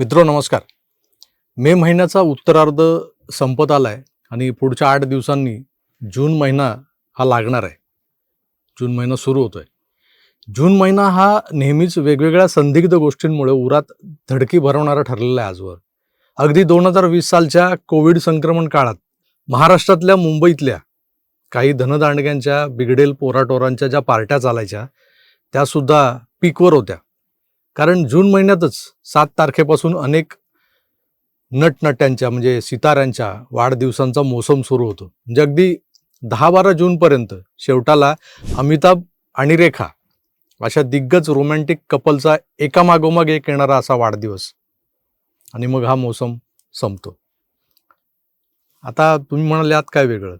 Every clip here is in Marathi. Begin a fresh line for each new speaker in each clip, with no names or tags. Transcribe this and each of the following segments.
मित्रो नमस्कार. मे महिन्याचा उत्तरार्ध संपत आला आहे आणि पुढच्या आठ दिवसांनी जून महिना हा लागणार आहे. जून महिना सुरू होतोय. जून महिना हा नेहमीच वेगवेगळ्या संदिग्ध गोष्टींमुळे उरात धडकी भरवणारा ठरलेला आहे आजवर. अगदी दोन हजार वीस सालच्या कोविड संक्रमण काळात महाराष्ट्रातल्या मुंबईतल्या काही धनदांडग्यांच्या बिगडेल पोराटोरांच्या ज्या पार्ट्या चालायच्या त्यासुद्धा पीकवर होत्या. कारण जून महिन्यातच सात तारखेपासून अनेक नटनट्यांच्या म्हणजे सितारांच्या वाढदिवसांचा मोसम सुरू होतो. म्हणजे अगदी दहा बारा जूनपर्यंत शेवटाला अमिताभ आणि रेखा अशा दिग्गज रोमॅन्टिक कपलचा एकामागोमाग एक येणारा असा वाढदिवस. आणि मग हा मोसम संपतो. आता तुम्ही म्हणाल्यात काय वेगळं?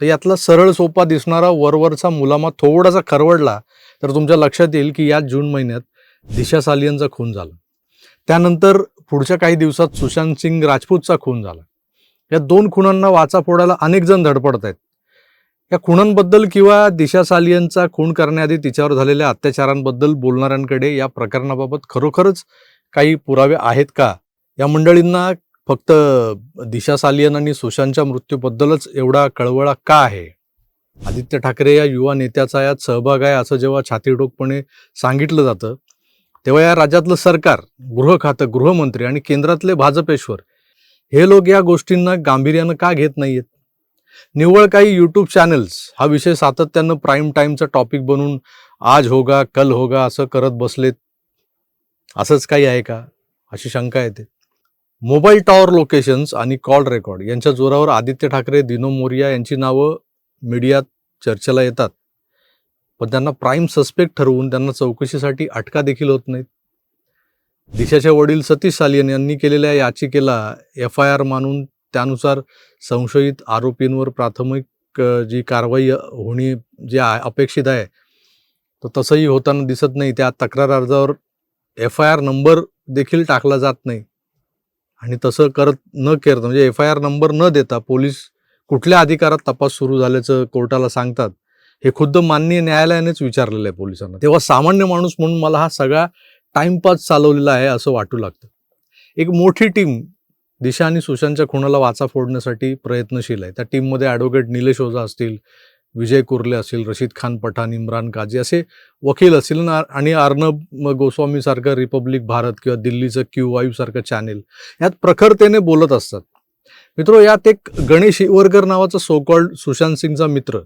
तर यातला सरळ सोपा दिसणारा वरवरचा मुलामा थोडासा खरवडला तर तुमच्या लक्षात येईल की या जून महिन्यात दिशा सालियनचा खून झाला. त्यानंतर पुढच्या काही दिवसात सुशांत सिंग राजपूतचा खून झाला. या दोन खुणांना वाचा फोडायला अनेक जण धडपडत आहेत. या खुणांबद्दल किंवा दिशा सालियनचा खून करण्याआधी तिच्यावर झालेल्या अत्याचारांबद्दल बोलणाऱ्यांकडे या प्रकरणाबाबत खरोखरच काही पुरावे आहेत का? या मंडळींना फक्त दिशा सालियन आणि सुशांतच्या मृत्यूबद्दलच एवढा कळवळा का आहे? आदित्य ठाकरे या युवा नेत्याचा यात सहभाग आहे असं जेव्हा छातीडोकपणे सांगितलं जातं तेव्हा या राज्यातलं सरकार गृह खातं गृहमंत्री आणि केंद्रातले भाजपेश्वर हे लोक या गोष्टींना गांभीर्यानं का घेत नाहीयेत? निव्वळ काही यूट्यूब चॅनल्स हा विषय सातत्यानं प्राईम टाईमचा टॉपिक बनवून आज होगा कल होगा असं करत बसलेत. असंच काही आहे का? अशी शंका येते. मोबाईल टॉवर लोकेशन्स आणि कॉल रेकॉर्ड यांच्या जोरावर आदित्य ठाकरे दिनो मोरिया यांची नावं मीडियात चर्चेला येतात. पण त्यांना प्राईम सस्पेक्ट ठरवून त्यांना चौकशीसाठी अटका देखील होत नाहीत. दिशाचे वडील सतीश सालियन यांनी केलेल्या याचिकेला एफ आय आर मानून त्यानुसार संशयित आरोपींवर प्राथमिक जी कारवाई होणे जे अपेक्षित आहे तर तसंही होताना दिसत नाही. त्या तक्रार अर्जावर एफ आय आर नंबर देखील टाकला जात नाही. आणि तसं करत न करता म्हणजे एफ आय आर नंबर न देता पोलीस कुठल्या अधिकारात तपास सुरू झाल्याचं कोर्टाला सांगतात. हे खुद्द माननीय न्यायालयानेच विचारलेलं आहे पोलिसांना. तेव्हा सामान्य माणूस म्हणून मला हा सगळा टाइमपास चालवलेला आहे असं वाटू लागतं. एक मोठी टीम दिशा आणि सुशांतच्या खुणाला वाचा फोडण्यासाठी प्रयत्नशील आहे. त्या टीममध्ये ॲडव्होकेट निलेश ओझा असतील विजय कुर्ले असतील रशीद खान पठाण इम्रान काझी असे वकील असतील ना- आणि अर्नब गोस्वामीसारखं रिपब्लिक भारत किंवा दिल्लीचं क्यू वाईव्ह सारखं चॅनेल यात प्रखरतेने बोलत असतात. मित्रो यात एक गणेश इवरकर नावाचा सोकॉल्ड सुशांत सिंगचा मित्र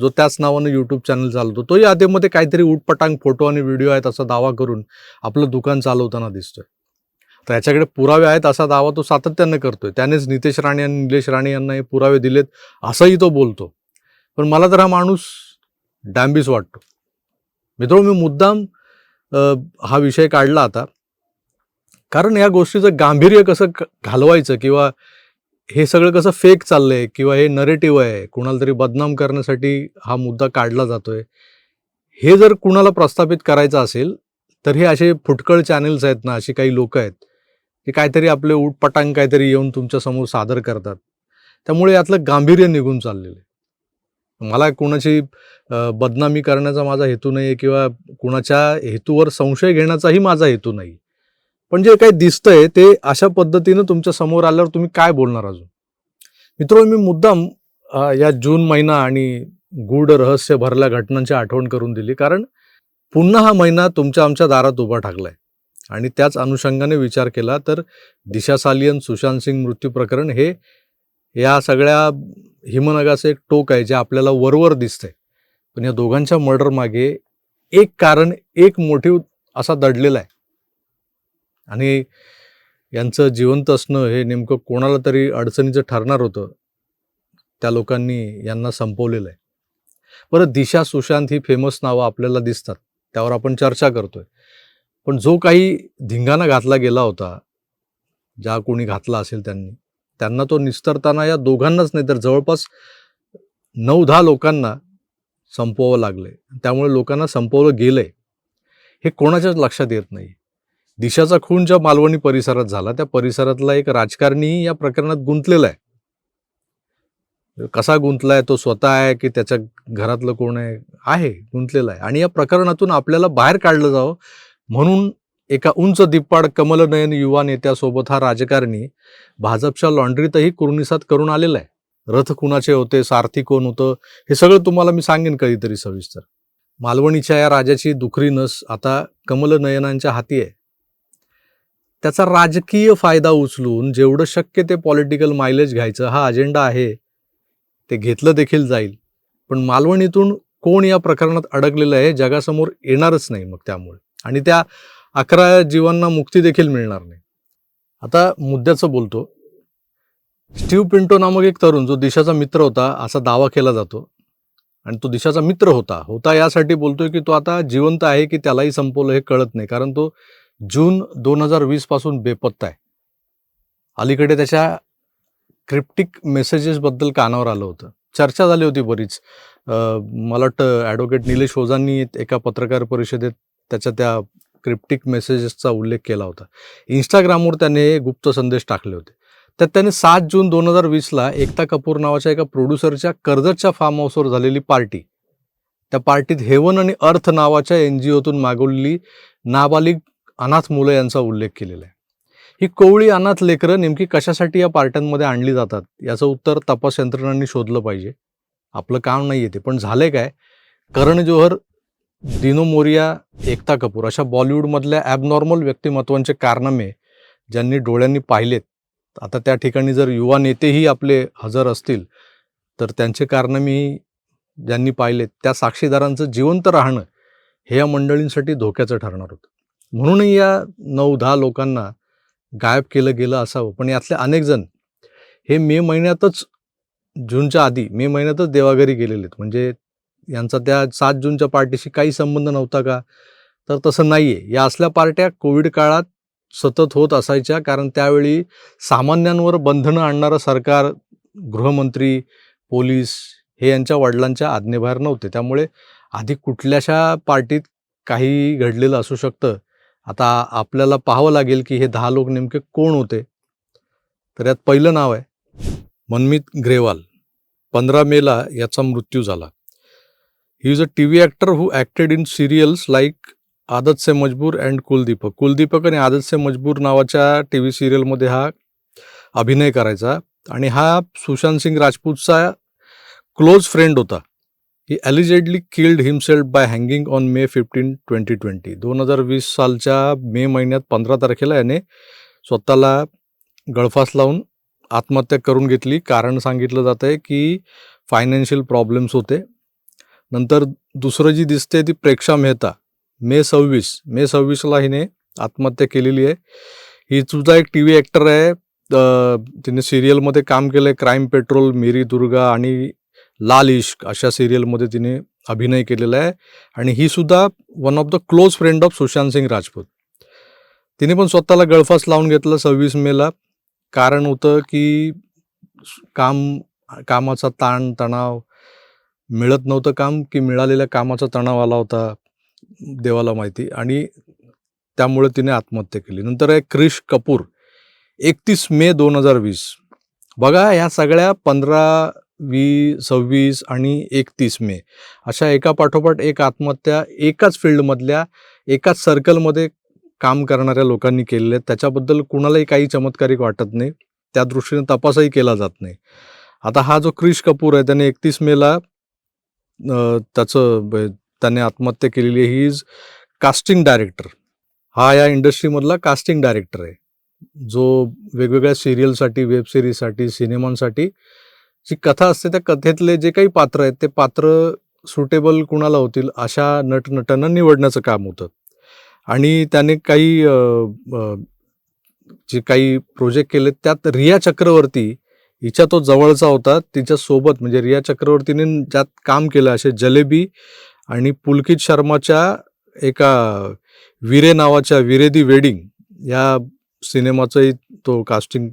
जो त्याच नावानं यूट्यूब चॅनल चालवतो तोही आधीमध्ये काहीतरी उटपटांग फोटो आणि व्हिडिओ आहेत असा दावा करून आपलं दुकान चालवताना दिसतोय. तर याच्याकडे पुरावे आहेत असा दावा तो सातत्यानं करतोय. त्यानेच नितेश राणे आणि निलेश राणे यांना हे पुरावे दिलेत असंही तो बोलतो. पण मला तर हा माणूस डॅम्बीस वाटतो. मित्र मी मुद्दाम हा विषय काढला आता. कारण या गोष्टीचं गांभीर्य कसं क- घालवायचं किंवा हे सगळं कसं फेक चाललंय किंवा हे नरेटिव्ह आहे कुणाला तरी बदनाम करण्यासाठी हा मुद्दा काढला जातोय. हे जर कुणाला प्रस्थापित करायचं असेल तर हे असे फुटकळ चॅनेल्स आहेत ना अशी काही लोक आहेत की काहीतरी आपले उटपटांग काहीतरी येऊन तुमच्यासमोर सादर करतात. त्यामुळे यातलं गांभीर्य निघून चाललेलं आहे. मला कोणाची बदनामी करण्याचा माझा हेतू नाही आहे किंवा कुणाच्या हेतूवर संशय घेण्याचाही माझा हेतू नाही पण जे काही दिसतंय ते अशा पद्धतीनं तुमच्यासमोर आल्यावर तुम्ही काय बोलणार अजून? मित्र मी मुद्दाम या जून महिना आणि गूढ रहस्य भरल्या घटनांची आठवण करून दिली. कारण पुन्हा हा महिना तुमच्या आमच्या दारात उभा ठाकलाय. आणि त्याच अनुषंगाने विचार केला तर दिशा सालियन सुशांत सिंग मृत्यू प्रकरण हे या सगळ्या हिमनगाचं एक टोक आहे जे आपल्याला वरवर दिसतंय. पण या दोघांच्या मर्डर मागे एक कारण एक मोठी असा दडलेला आहे. आणि यांचं जिवंत असणं हे नेमकं कोणाला तरी अडचणीचं ठरणार होतं त्या लोकांनी यांना संपवलेलं आहे. बरं दिशा सुशांत ही फेमस नावं आपल्याला दिसतात त्यावर आपण चर्चा करतोय. पण जो काही धिंगाणा घातला गेला होता ज्या कोणी घातला असेल त्यांनी त्यांना तो निस्तरताना या दोघांनाच नाही तर जवळपास नऊ दहा लोकांना संपवावं लागलंय. त्यामुळे लोकांना संपवलं गेलंय. हे कोणाच्याच लक्षात येत नाही दिशाचा खून ज्या मालवणी परिसरात झाला त्या परिसरातला एक राजकारणी या प्रकरणात गुंतलेला आहे. कसा गुंतलाय? तो स्वतः आहे की त्याच्या घरातलं कोण आहे? आहे गुंतलेला आहे. आणि या प्रकरणातून आपल्याला बाहेर काढलं जावं म्हणून एका उंच दिप्पाड कमलनयन युवा नेत्यासोबत हा राजकारणी भाजपच्या लॉन्ड्रीतही कुर्निसात करून आलेला आहे. रथ कुणाचे होते? सारथी कोण होतं? हे सगळं तुम्हाला मी सांगेन कधीतरी सविस्तर. मालवणीच्या या राजाची दुखरी नस आता कमलनयनांच्या हाती आहे. त्याचा राजकीय फायदा उचलून जेवढं शक्य ते पॉलिटिकल मायलेज घ्यायचं हा अजेंडा आहे ते घेतलं देखील जाईल. पण मालवणीतून कोण या प्रकरणात अडकलेलं आहे जगासमोर येणारच नाही मग त्यामुळे. आणि त्या अकरा जीवांना मुक्ती देखील मिळणार नाही. आता मुद्द्याचं बोलतो. स्टीव्ह पिंटो नामक एक तरुण जो दिशाचा मित्र होता असा दावा केला जातो. आणि तो दिशाचा मित्र होता. होता यासाठी बोलतोय की तो आता जिवंत आहे की त्यालाही संपवलं हे कळत नाही. कारण तो जून दोन हजार वीसपासून बेपत्ता आहे. अलीकडे त्याच्या क्रिप्टिक मेसेजेसबद्दल कानावर आलं होतं. चर्चा झाली होती बरीच. मला वाटतं ॲडव्होकेट निलेश ओझांनी एका पत्रकार परिषदेत त्याच्या त्या क्रिप्टिक मेसेजेसचा उल्लेख केला होता. इंस्टाग्रामवर त्याने गुप्त संदेश टाकले होते. त्यात त्याने सात जून दोन हजार वीसला एकता कपूर नावाच्या एका प्रोड्युसरच्या कर्जतच्या फार्म हाऊसवर झालेली पार्टी. त्या पार्टीत हेवन आणि अर्थ नावाच्या एन जी ओतून मागवलेली नाबालिग अनाथ मुलं यांचा उल्लेख केलेला आहे. ही कोवळी अनाथ लेकरं नेमकी कशासाठी या पार्ट्यांमध्ये आणली जातात? याचं उत्तर तपास यंत्रणांनी शोधलं पाहिजे. आपलं काम नाही आहे ते पण झालंय काय? करण जोहर दिनो मोरिया एकता कपूर अशा बॉलिवूडमधल्या ॲबनॉर्मल व्यक्तिमत्वांचे कारनामे ज्यांनी डोळ्यांनी पाहिलेत. आता त्या ठिकाणी जर युवा नेतेही आपले हजर असतील तर त्यांचे कारनामेही ज्यांनी पाहिलेत त्या साक्षीदारांचं जिवंत राहणं हे या मंडळींसाठी धोक्याचं ठरणार होतं. म्हणूनही या नऊ दहा लोकांना गायब केलं गेलं असावं. पण यातले अनेक जण हे मे महिन्यातच जूनच्या आधी मे महिन्यातच देवाघरी गेलेले आहेत. म्हणजे यांचा त्या सात जूनच्या पार्टीशी काही संबंध नव्हता का? तर तसं नाही आहे या असल्या पार्ट्या कोविड काळात सतत होत असायच्या. कारण त्यावेळी सामान्यांवर बंधनं आणणारं सरकार गृहमंत्री पोलीस हे यांच्या वडिलांच्या आज्ञेबाहेर नव्हते. त्यामुळे आधी कुठल्याशा पार्टीत काही घडलेलं असू शकतं. आता आपल्याला पाहावं लागेल की हे दहा लोक नेमके कोण होते. तर यात पहिलं नाव आहे मनमित ग्रेवाल. पंधरा मेला याचा मृत्यू झाला. He is a T V actor who acted in serials like Aadat Se Majboor and कुलदीपक. कुलदीपक आणि आदत से मजबूर नावाच्या टी व्ही सिरियलमध्ये हा अभिनय करायचा. आणि हा सुशांत सिंग राजपूतचा क्लोज फ्रेंड होता. He allegedly killed himself by hanging on May fifteen twenty twenty दोन हजार वीस सालच्या मे महिन्यात पंधरा तारखेला याने स्वतःला गळफास लावून आत्महत्या करून घेतली. कारण सांगितलं जात आहे की फायनान्शियल प्रॉब्लेम्स होते. नंतर दुसरं जी दिसते ती प्रेक्षा मेहता. मे सव्वीस मे सव्वीसला हिने आत्महत्या केलेली आहे. ही सुद्धा एक टी व्ही ॲक्टर आहे तिने सिरियलमध्ये काम केलं आहे क्राईम पेट्रोल मिरी दुर्गा आणि लाल इश्क अशा सिरियलमध्ये तिने अभिनय केलेला आहे. आणि ही सुद्धा one of the close friend of Sushant Singh Rajput. तिने पण स्वतःला गळफास लावून घेतलं सव्वीस मेला कारण होतं की काम कामाचा ताण तणाव मिळत नव्हतं काम की मिळालेल्या कामाचा तणाव आला होता देवाला माहिती. आणि त्यामुळे तिने आत्महत्या केली. नंतर आहे क्रिश कपूर. एकतीस मे दोन हजार वीस. बघा ह्या सगळ्या पंधरा वी सव्वीस आणि एकतीस मे. अशा एका पाठोपाठ एक आत्महत्या एकाच फील्डमधल्या एकाच सर्कलमध्ये काम करणाऱ्या लोकांनी केलेले आहेत. त्याच्याबद्दल कुणालाही काही चमत्कारिक वाटत नाही. त्या दृष्टीने तपासही केला जात नाही. आता हा जो क्रिश कपूर आहे त्याने एकतीस मेला त्याचं त्याने आत्महत्या केलेली आहे. ही इज कास्टिंग डायरेक्टर हा या इंडस्ट्रीमधला कास्टिंग डायरेक्टर आहे. जो वेगवेगळ्या सिरियलसाठी वेब सिरीजसाठी सिनेमांसाठी जी कथा असते त्या कथेतले जे काही पात्र आहेत ते पात्र सुटेबल कुणाला होतील अशा नटनटांना निवडण्याचं काम होतं. आणि त्याने काही जे काही प्रोजेक्ट केले त्यात रिया चक्रवर्ती हिच्या तो जवळचा होता. तिच्या सोबत म्हणजे रिया चक्रवर्तीने ज्यात काम केलं असे जलेबी आणि पुलकित शर्माच्या एका विरे नावाच्या विरेदी वेडिंग या सिनेमाचाही तो कास्टिंग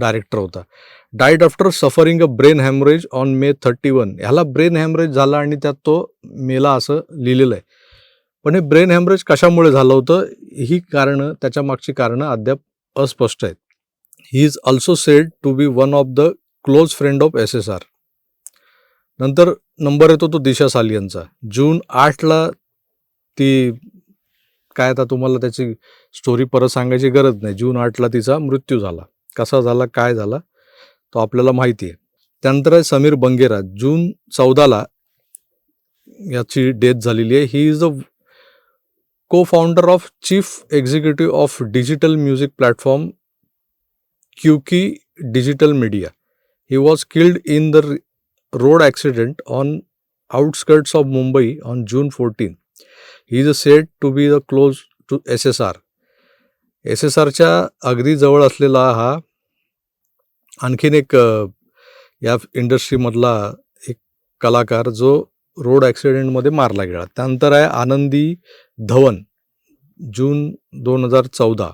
डायरेक्टर होता. Died after suffering a brain haemorrhage on May thirty one. ह्याला ब्रेन हॅमरेज झाला आणि त्यात तो मेला असं लिहिलेलं आहे. पण हे ब्रेन हॅमरेज कशामुळे झालं होतं? ही कारणं त्याच्या मागची कारणं अद्याप अस्पष्ट आहेत. He is also said to be one of the close friend of S S R नंतर नंबर येतो तो दिशा सालियनचा जून आठला ती काय आता तुम्हाला त्याची स्टोरी परत सांगायची गरज नाही. जून आठला तिचा मृत्यू झाला. कसा झाला काय झाला? तो आपल्याला माहिती आहे त्यानंतर आहे समीर बंगेरा. जून चौदाला याची डेथ झालेली आहे. He is a co founder of chief executive of digital music platform क्युकी digital media he was killed in the road accident on outskirt of Mumbai on June fourteen he is a set to be the close to S S R S S आरच्या अगदी जवळ असलेला हा आणखीन एक या इंडस्ट्रीमधला एक कलाकार जो रोड ॲक्सिडेंटमध्ये मारला गेला. त्यानंतर आहे आनंदी धवन जून दोन हजार चौदा.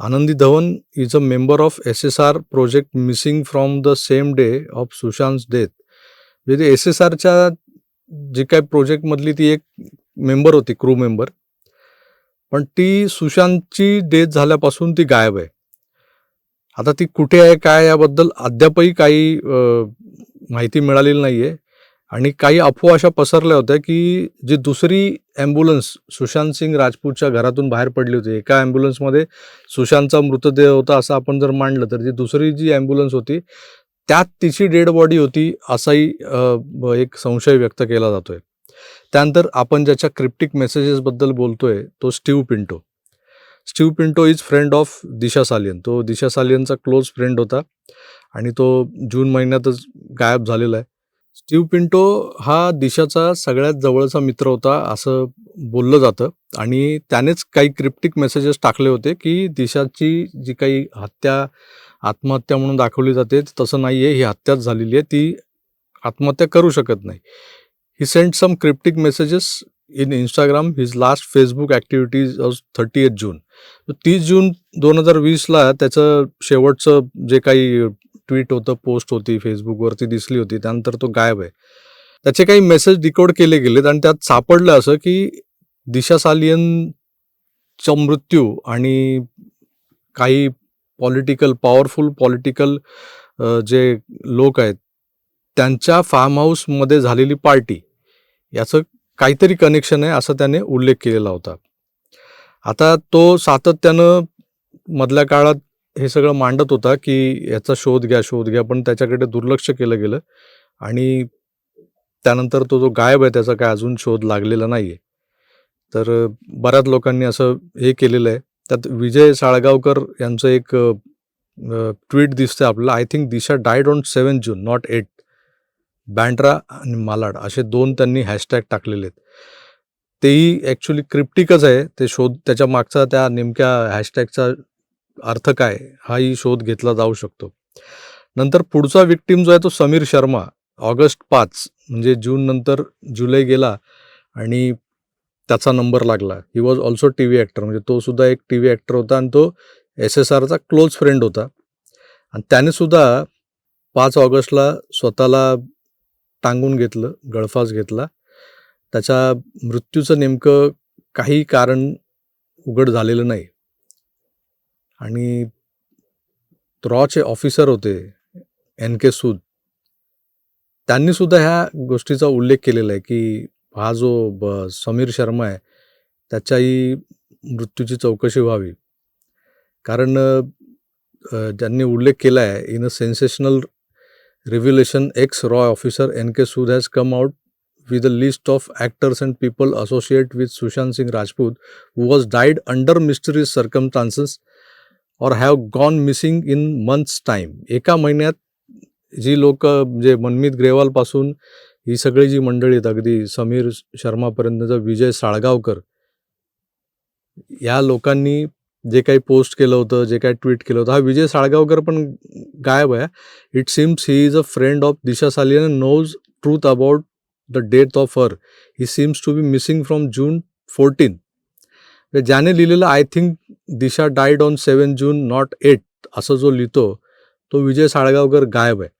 Anandi Dhawan is a member of S S R project missing from the same day of Sushant death म्हणजे एस एस आरच्या जी काय प्रोजेक्टमधली ती एक मेंबर होती क्रू मेंबर पण ती सुशांतची डेथ झाल्यापासून ती गायब आहे. आता ती कुठे आहे काय याबद्दल अद्यापही काही माहिती मिळालेली नाही आहे आणि काही अफवा अशा पसरल्या होत्या की जी दुसरी ॲम्ब्युलन्स सुशांत सिंग राजपूतच्या घरातून बाहेर पडली होती. एका ॲम्ब्युलन्समध्ये सुशांतचा मृतदेह होता असं आपण जर मांडलं तर जी दुसरी जी ॲम्ब्युलन्स होती त्यात तिची डेड बॉडी होती असाही एक संशय व्यक्त केला जातोय. त्यानंतर आपण ज्याच्या क्रिप्टिक मेसेजेसबद्दल बोलतोय तो Steve Pinto. Steve Pinto is friend of Disha Salian. तो दिशा सालियनचा क्लोज फ्रेंड होता आणि तो जून महिन्यातच गायब झालेला आहे. स्टीव पिंटो हा दिशाचा सगळ्यात जवळचा मित्र होता असं बोललं जातं आणि त्यानेच काही क्रिप्टिक मेसेजेस टाकले होते की दिशाची जी काही हत्या आत्महत्या म्हणून दाखवली जाते तसं नाही आहे ही हत्याच झालेली आहे ती आत्महत्या करू शकत नाही. He send some cryptic messages in Instagram his last Facebook activities of thirtieth June तीस जून दोन हजार वीसला त्याचं शेवटचं जे काही ट्विट होतं पोस्ट होती फेसबुकवरती दिसली होती त्यानंतर तो गायब आहे. त्याचे काही मेसेज डिकोड केले गेलेत आणि त्यात सापडलं असं की दिशा सालियनचा मृत्यू आणि काही पॉलिटिकल पॉवरफुल पॉलिटिकल जे लोक आहेत त्यांच्या फार्म हाऊसमध्ये झालेली पार्टी याचं काहीतरी कनेक्शन आहे असं त्याने उल्लेख केलेला होता. आता तो सातत्यानं मधल्या काळात हे सगळं मांडत होता की याचा शोध घ्या शोध घ्या पण त्याच्याकडे दुर्लक्ष केलं गेलं आणि त्यानंतर तो जो गायब आहे त्याचा काय अजून शोध लागलेला नाही आहे तर बऱ्याच लोकांनी असं हे केलेलं आहे. त्यात विजय साळगावकर यांचं एक ट्विट दिसतं आपल्याला. I think Disha died on seven June not at Bandra आणि मालाड असे दोन त्यांनी हॅशटॅग टाकलेले आहेत. तेही ॲक्च्युली क्रिप्टिकच आहे. ते शोध त्याच्या मागचा त्या नेमक्या हॅशटॅगचा अर्थ काय हाही शोध घेतला जाऊ शकतो. नंतर पुढचा विक्टीम जो आहे तो समीर शर्मा. ऑगस्ट पाच म्हणजे जून नंतर जुलै गेला आणि त्याचा नंबर लागला. He was also T V actor म्हणजे तो सुद्धा एक टी व्ही ॲक्टर होता आणि तो एस एस आरचा क्लोज फ्रेंड होता. आणि त्याने सुद्धा पाच ऑगस्टला स्वतःला टांगून घेतलं गळफास घेतला. त्याच्या मृत्यूचं नेमकं काही कारण उघड झालेलं नाही. आणि रॉचे ऑफिसर होते एन के सूद. त्यांनी सुद्धा ह्या गोष्टीचा उल्लेख केलेला आहे की हा जो ब समीर शर्मा आहे त्याच्याही मृत्यूची चौकशी व्हावी. कारण ज्यांनी उल्लेख केला आहे in a sensational revelation ex raw officer N K Sood has come out with a list of actors and people associated with Sushant Singh Rajput who was died under mysterious circumstances or have gone missing in months time. एका महिन्यात जी लोक म्हणजे मनमीत ग्रेवालपासून ही सगळी जी मंडळी आहेत अगदी समीर शर्मापर्यंतचा विजय साळगावकर या लोकांनी जे काही पोस्ट केलं होतं जे काही ट्विट केलं होतं. हा विजय साळगावकर पण गायब आहे. It seems he is a friend of Disha Salian knows truth about the death of her he seems to be missing from June fourteen ज्याने लिहिलेलं I think Disha died on seven June not at असं जो लिहितो तो विजय साळगावकर गायब आहे.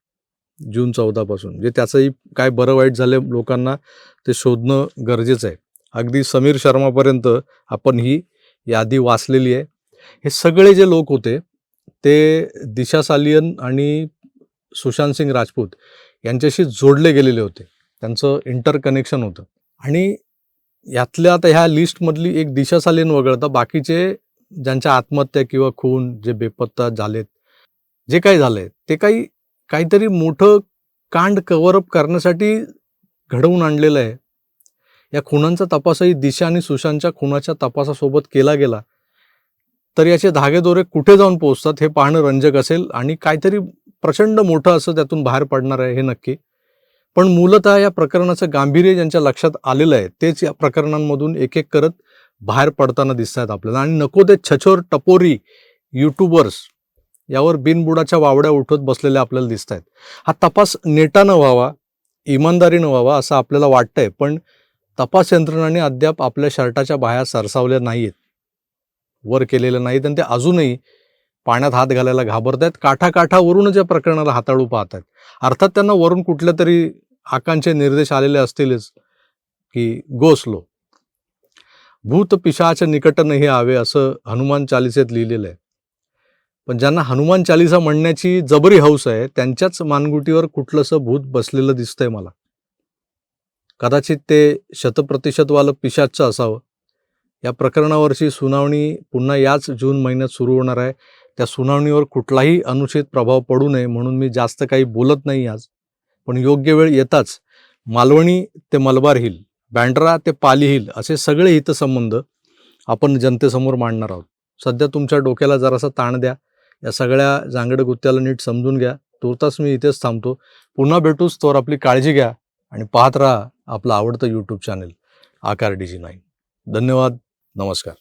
जून चौदापासून म्हणजे त्याचंही काय बरं वाईट झालं लोकांना ते शोधणं गरजेचं आहे. अगदी समीर शर्मापर्यंत आपण ही यादी वाचलेली आहे. हे सगळे जे लोक होते ते दिशा सालियन आणि सुशांत सिंग राजपूत यांच्याशी जोडले गेलेले होते. त्यांचं इंटर कनेक्शन होतं. आणि यातल्या आता ह्या लिस्टमधली एक दिशा सालियन वगळता बाकीचे ज्यांच्या आत्महत्या किंवा खून जे बेपत्ता झालेत जे काही झालंय ते काही काहीतरी मोठं कांड कव्हरअप करण्यासाठी घडवून आणलेलं आहे. या खुनांचा तपासही दिशा आणि सुशांतच्या खुनाच्या तपासासोबत केला गेला. तर याचे धागेदोरे कुठे जाऊन पोहोचतात हे पाहणं रंजक असेल आणि काहीतरी प्रचंड मोठं असं त्यातून बाहेर पडणार आहे हे नक्की. पण मूलतः या प्रकरणाचं गांभीर्य ज्यांच्या लक्षात आलेलं आहे तेच या प्रकरणांमधून एक एक करत बाहेर पडताना दिसत आहेत आपल्याला. आणि नको ते छछोर टपोरी युट्यूबर्स यावर बिनबुडाच्या वावड्या उठवत बसलेल्या आपल्याला दिसत आहेत हा तपास नेटानं व्हावा इमानदारीनं व्हावा असं आपल्याला वाटतंय पण तपास यंत्रणांनी अद्याप आपल्या शर्टाच्या बाह्या सरसावल्या नाहीत वर केलेलं नाही आणि ते अजूनही पाण्यात हात घालायला घाबरत आहेत काठाकाठावरूनच या प्रकरणाला हाताळू पाहत आहेत अर्थात त्यांना वरून कुठल्या तरी आकांचे निर्देश आलेले असतीलच की गोसलो. भूत पिशाच निकट नाही आवे असं हनुमान चालिसेत लिहिलेलं आहे पण ज्यांना हनुमान चालिसा म्हणण्याची जबरी हौस आहे त्यांच्याच मानगुटीवर कुठलंसं भूत बसलेलं दिसतंय मला. कदाचित ते शतप्रतिशतवालं पिशाचं असावं. या प्रकरणावरची सुनावणी पुन्हा याच जून महिन्यात सुरू होणार आहे. त्या सुनावणीवर कुठलाही अनुचित प्रभाव पडू नये म्हणून मी जास्त काही बोलत नाही आज. पण योग्य वेळ येताच मालवणी ते मलबार हिल बँड्रा ते पाली हिल असे सगळे हितसंबंध आपण जनतेसमोर मांडणार आहोत. सध्या तुमच्या डोक्याला जरासा ताण द्या. या सगळ्या जांगड गुत्त्याला नीट समजून घ्या. तुर्तास मी इथेच थांबतो. पुन्हा भेटूच तोवर आपली काळजी घ्या आणि पाहत राहा आपलं आवडतं YouTube channel Aakar D G nine. धन्यवाद. नमस्कार.